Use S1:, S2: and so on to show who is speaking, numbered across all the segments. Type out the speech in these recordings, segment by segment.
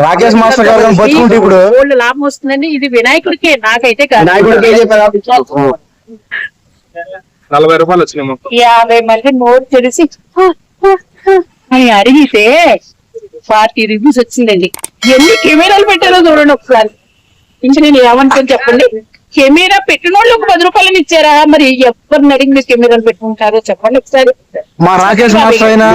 S1: Rakesh master గారు బతుకుంటే ఇప్పుడు
S2: ఓల్డ్ లాభం వస్తుందండి. ఇది వినాయకుడికే నాకైతే
S3: నలభై రూపాయలు వచ్చినాయి
S2: యాభై మంది నోరు తెరిచి "హ, హ, హ" అని అడిగితే పార్టీ రివ్యూస్ వచ్చిందండి. ఎన్ని కెమెరాలు పెట్టారో చూడండి ఒకసారి. ఇంక నేను ఏమంటాను చెప్పండి. కెమెరా పెట్టిన వాళ్ళు ఒక పది రూపాయలు ఇచ్చారా? మరి ఎవరిని అడిగి మీరు కెమెరాలు పెట్టుకుంటారో చెప్పండి ఒకసారి.
S1: మా రాకేష్ మాస్టర్ అయినా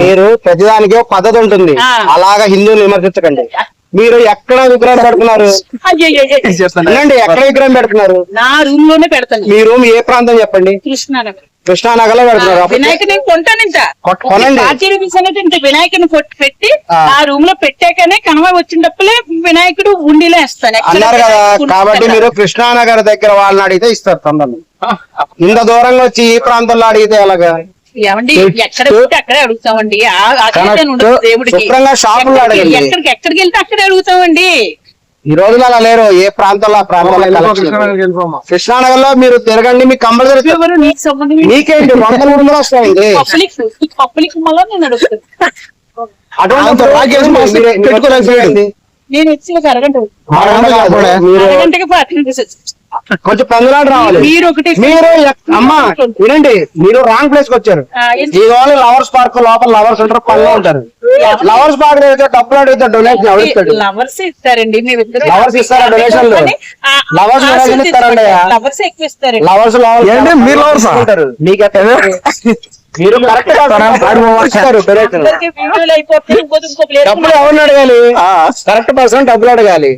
S4: మీరు ప్రతిదానికి పద్ధతి ఉంటుంది. అలాగా హిందువులు విమర్శించకండి. మీరు ఎక్కడ విగ్రహం పెడుతున్నారు ఎక్కడ విగ్రహం పెడుతున్నారు
S2: నా రూమ్లోనే పెడతాను
S4: మీ రూమ్ ఏ ప్రాంతం చెప్పండి
S2: కృష్ణానగర్
S4: కృష్ణానగర్లో పెడుతున్నారు
S2: వినాయకుని కొంటాను వినాయకుని కొట్టి పెట్టి
S4: ఆ.
S2: రూమ్లో పెట్టాకనే కనవ వచ్చినప్పుడే వినాయకుడు ఉండిలో వేస్తాను
S4: అన్నారు కదా కాబట్టి మీరు కృష్ణానగర్ దగ్గర వాళ్ళని అడిగితే ఇస్తారు తొందరని ఇంత దూరంగా వచ్చి ఈ ప్రాంతంలో అడిగితే ఎలాగా
S2: ఏమండి? ఎక్కడ అక్కడే అడుగుతామండి. దేవుడికి.
S4: షాపుల్లో అడగండి.
S2: ఎక్కడికి ఎక్కడికి వెళ్తే అక్కడే అడుగుతామండి.
S4: ఈ రోజులు అలా లేరు. ఏ ప్రాంతంలో ఆ ప్రాంతంలో కృష్ణానగర్లో మీరు తిరగండి. మీకు కంపల్సరీ మీకేంటి? వందల ఊర్లో వస్తాయండి.
S2: పబ్లిక్ పబ్లిక్ మళ్ళీ నేను అడుగుతాను
S4: అటువంటి.
S2: నేను వచ్చి ఒక అరగంట. అరగంటకి
S4: కొంచెం పెందలాడు రావాలి.
S2: మీరు ఒకటి
S4: మీరు ఎక్- అమ్మా వినండి మీరు రాంగ్ ప్లేస్కి వచ్చారు? ఈ వాళ్ళు లవర్స్ పార్క్ లోపల లవర్స్ ఉంటారు పనిలో ఉంటారు. లవర్స్ పార్క్ డబ్బులు అడిగితే డొనేషన్ ఎవరిస్తాడు
S2: లవర్స్ ఇస్తారండి
S4: Lovers ఇస్తారా ఇస్తారండి?
S2: లవర్స్ ఎక్కువ ఇస్తారండి.
S4: లవర్స్
S1: ఏంటి? మీరు lovers ఆ?
S4: మీకు మీరు కరెక్ట్ డబ్బులు ఎవరిని అడగాలి? కరెక్ట్ పర్సన్ డబ్బులు అడగాలి?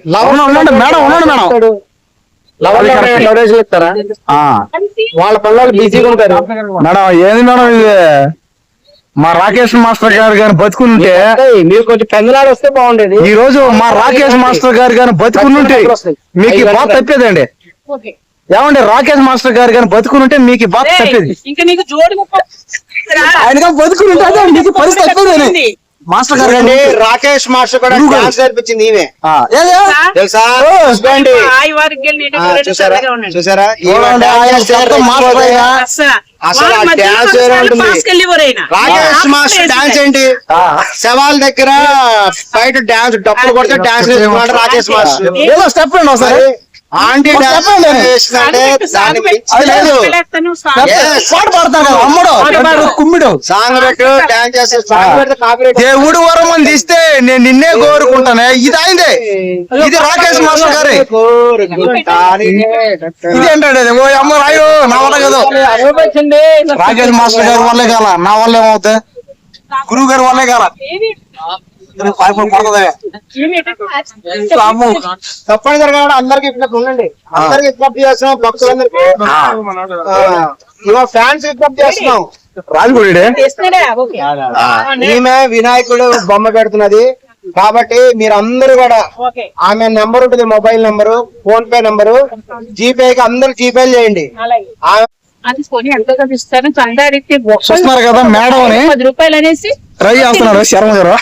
S1: ఉండండి, మేడం, ఉండండి, మేడం.
S4: ఇస్తారా వాళ్ళ పనులు బిజీగా ఉంటారు.
S1: మేడం ఏంది మేడం ఇది? మా రాకేష్ మాస్టర్ గారు కానీ బతుకుంటే
S4: మీరు కొంచెం పెందలాడు వస్తే బాగుండేది.
S1: ఈ రోజు మా రాకేష్ మాస్టర్ గారు కానీ బతుకునుంటే మీకు బాధ తప్పేదండి? ఏమండి రాకేష్ మాస్టర్ గారు కానీ బతుకునుంటే మీకు బాధ తప్పేది?
S2: ఇంకా నీకు జోడి ముప్ప
S1: ఆయన అదే మీకు పరిస్థితి తప్పేదని మాస్టర్ గారు కానీ
S4: రాకేష్ మాస్టర్ కూడా. డాన్స్ నేర్పించింది ఈమె? తెలుసా? చూసారా. అసలు డాన్స్ వేరే ఉంటుంది. Rakesh master dance. ఏంటి. శవాల దగ్గర బయట డాన్స్ డప్పులు కొడితే డాన్స్ నేర్చుకున్నాడు రాకేష్ మాస్టర్.
S1: స్టెప్ అండి ఒకసారి
S4: ఆంటీ
S1: పాడతారు అమ్మడు. కుమ్మిడు
S4: సాంగ్ పెట్టు డాన్స్ చేస్తే
S1: దేవుడు వరం అని తీస్తే నేను నిన్నే కోరుకుంటానే ఇది ఆయనదే ఇది రాకేష్ మాస్టర్ గారి ఇది ఏంటంటే ఓ అమ్మ రాయో నా వల్ల కదా రాకేష్ మాస్టర్ గారి వల్లే కాల నా వల్ల ఏమవుతాయి గురువు గారి వల్లే కాల
S2: ఏది?
S1: పడుతుంది
S2: ఏమి ఎటు?
S1: అమ్ము.
S4: తప్పని జరగాలి అందరికి విజ్ఞప్తి ఉండండి. అందరికి విజ్ఞప్తి చేస్తున్నాం భక్తులందరికీ. ఇవో ఫ్యాన్స్ విజ్ఞప్తి చేస్తున్నాం.
S1: రాజుగుడి.
S4: ఈమె వినాయకుడు బొమ్మ పెడుతున్నది. కాబట్టి మీరు అందరూ కూడా. ఆమె నెంబర్ ఉంటుంది mobile number PhonePe number. GPay కి అందరు జీపే చేయండి.
S2: అలాగే.
S4: ఆ-
S2: అది కొని ఎంతో కొంత ఇస్తాను చందా అడిగితే ఒక్కళ్ళు
S1: చూస్తున్నారు కదా మేడం
S2: పది రూపాయలు అనేసి
S1: ట్రై చేస్తున్నారు శర్మ గారు.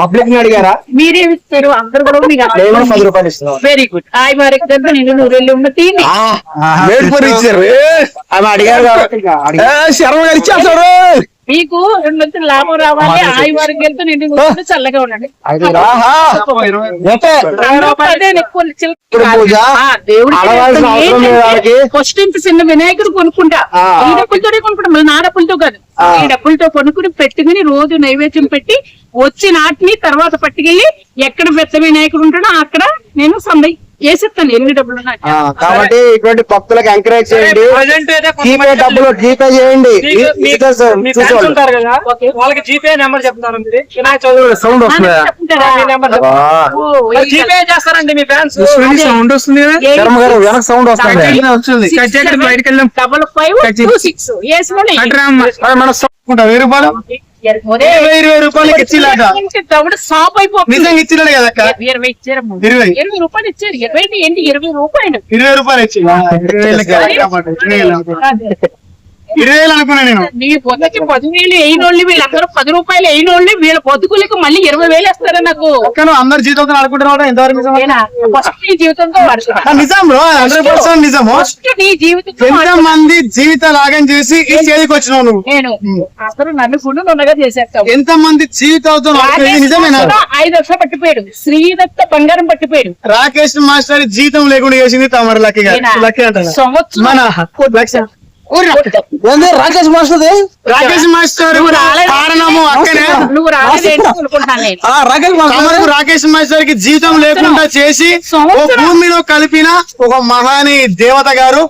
S4: పబ్లిక్ని అడిగారా?
S2: మీరే ఇస్తారు అందరు కూడా మీకు
S4: నేను కూడా పది రూపాయలు ఇస్తున్నాను
S2: వెరీ గుడ్ హాయ్ దగ్గర నేను నూరెళ్ళి ఉన్న తీని.
S1: వేడిపోయి ఇచ్చారు.
S4: ఆమె అడిగారు.
S1: శర్మ గారు ఇచ్చేస్తాడు.
S2: మీకు రెండు వంతులు లాభం రావాలి వారికి వెళ్తూ నేను నూరెళ్ళు చల్లగా ఉండండి. ఫస్ట్ ఇంత చిన్న వినాయకుడు కొనుక్కుంటా.
S4: ఆ.
S2: ఈ డబ్బులతోనే కొనుక్కుంటా. మళ్ళీ నా డబ్బులతో కాదు. ఈ డబ్బులతో కొనుక్కుని పెట్టుకుని రోజు నైవేద్యం పెట్టి వచ్చి నాటిని తర్వాత పట్టుకెళ్ళి ఎక్కడ పెద్ద వినాయకుడు ఉంటాడో అక్కడ నేను సందై
S4: కాబట్టి ఇటువంటి భక్తులకు ఎంకరేజ్ చేయండి. జీపే డబ్బులు జీపే చేయండి.
S5: వాళ్ళకి జీపే నెంబర్ చెప్తాను మీరు. వినాయక చౌదరి
S1: సౌండ్ వస్తుందా
S2: చెప్తారా?
S5: జీపే చేస్తారండి మీ ఫ్యాన్స్
S1: సౌండ్ వస్తుంది
S2: ఏ-
S1: శర్మ గారు వెనక సౌండ్ వస్తుంది.
S2: Five, two, six. వేసుకోండి.
S1: మన సౌండ్ వెయ్యి రూపాయలు? ఇరవై ఇరవై రూపాయలకి ఇచ్చిలాట
S2: ఇంటి దవడ సాప్ అయిపోతుంది.
S1: నిజంగా ఇచ్చినాడు కదా అక్క
S2: ఇరవై ఇచ్చారమ్మ.
S1: ఇరవై.
S2: ఇరవై రూపాయలు ఇచ్చారు ఇరవై ఏంటి ఇరవై రూపాయలు
S1: ఇరవై రూపాయలు ఇచ్చి ఇరవై
S6: వేలు అనుకున్నా నేను.
S2: నీ పదివేలు వీళ్ళందరూ పది రూపాయలు వీళ్ళ మళ్ళీ ఇరవై వేలు వేస్తారా నాకు?
S6: కానీ అందరు ఎంతవరకు నిజం
S2: నేనా? ఫస్ట్ నీ జీవితంతో వాడుతున్నా
S6: ఆ, నిజం బ్రో హండ్రెడ్ పర్సెంట్ నిజము
S2: ఫస్ట్ నీ జీవితంతో
S6: ఎంత
S2: వాడుతున్నా.
S6: మంది జీవిత లాగం చేసి ఈ చేతికి వచ్చినావు నువ్వు?
S2: నేను అసలు నన్ను గుండు నున్నగా చేసేస్తావు.
S6: ఎంత మంది జీవితాలతో నిజమేనా?
S2: ఐదు లక్షలు పట్టిపోయాడు. శ్రీదత్త బంగారం పట్టిపోయాడు.
S6: రాకేష్ మాస్టర్ జీతం లేకుండా చేసింది తమరు లక్కీ గారు.
S2: నేనా?
S6: లక్కీ అంటారు?
S2: సంవత్సరం
S6: లక్ష.
S1: రాకేష్ మాస్టర్ది?
S6: రాకేష్ మాస్టర్. కారణము అక్కనే.
S1: రాకేష్ మాస్టర్
S6: రాకేష్ మాస్టర్కి జీతం లేకుండా చేసి ఓ. భూమిలో కలిపిన ఒక మహాని దేవత గారు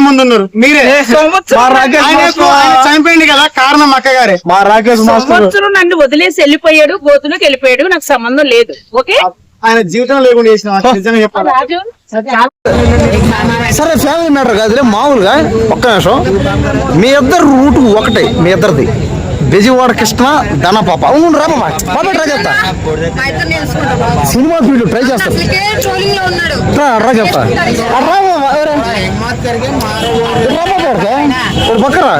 S6: ముందు ఉన్నారు మీరే.
S1: మాస్టర్
S6: చనిపోయింది కదా కారణం అక్క గారే.
S1: మా రాకేష్ మాస్టర్.
S2: సంవత్సరం నన్ను వదిలేసి వెళ్ళిపోయాడు గోతులోకి వెళ్ళిపోయాడు నాకు సంబంధం లేదు. ఓకే?
S6: ఆయన జీవితం లేకుండా చేసిన నిజంగా చెప్పాలి?
S1: సరే ఫ్యామిలీ మ్యాటర్ కాదులే మామూలుగా ఒక్క నిమిషం. మీ ఇద్దరు రూట్ ఒకటే మీ ఇద్దరిది. బెజవాడ కృష్ణ ధన పాప అవును రా బాబా. బాబా ట్రై చేస్తా. సినిమా ఫీల్డ్ ట్రై చేస్తా.
S5: అసలుకే ట్రోలింగ్లో ఉన్నాడు.
S1: రా చెప్తా? రా ఒక పక్కరా?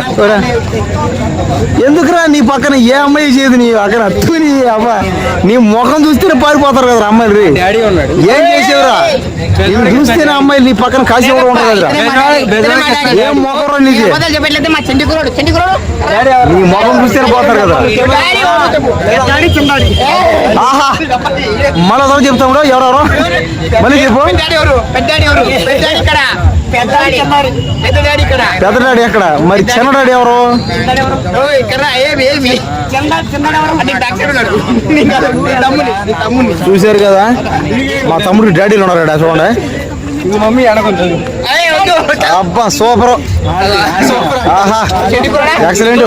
S1: ఎందుకురా నీ పక్కన ఏ అమ్మాయి చేయదు నీ పక్కన? అత్తు నీ అబ్బా నీ ముఖం చూస్తేనే పారిపోతారు కదా అమ్మాయిలు రీ. ఏం చేసేవరా చూస్తేనే అమ్మాయిలు నీ పక్కన కాసి ఎవరు ఉంటారు కదరా. ఏం మొఖం
S5: కురోడు
S1: నీ ముఖం చూస్తేనే పోతారు కదా ఆహా. మళ్ళీ ఎవరు చెప్తాం కూడా ఎవరెవరు? మళ్ళీ చెప్పు. పెద్ద డాడీ ఎక్కడ? మరి చిన్న డాడీ ఎవరు? చూశారు కదా? మా తమ్ముడు డాడీలు ఉన్నారు చూడండి.
S6: మమ్మీ
S1: అబ్బా సూపర్. ఆహా. ఎక్సలెంట్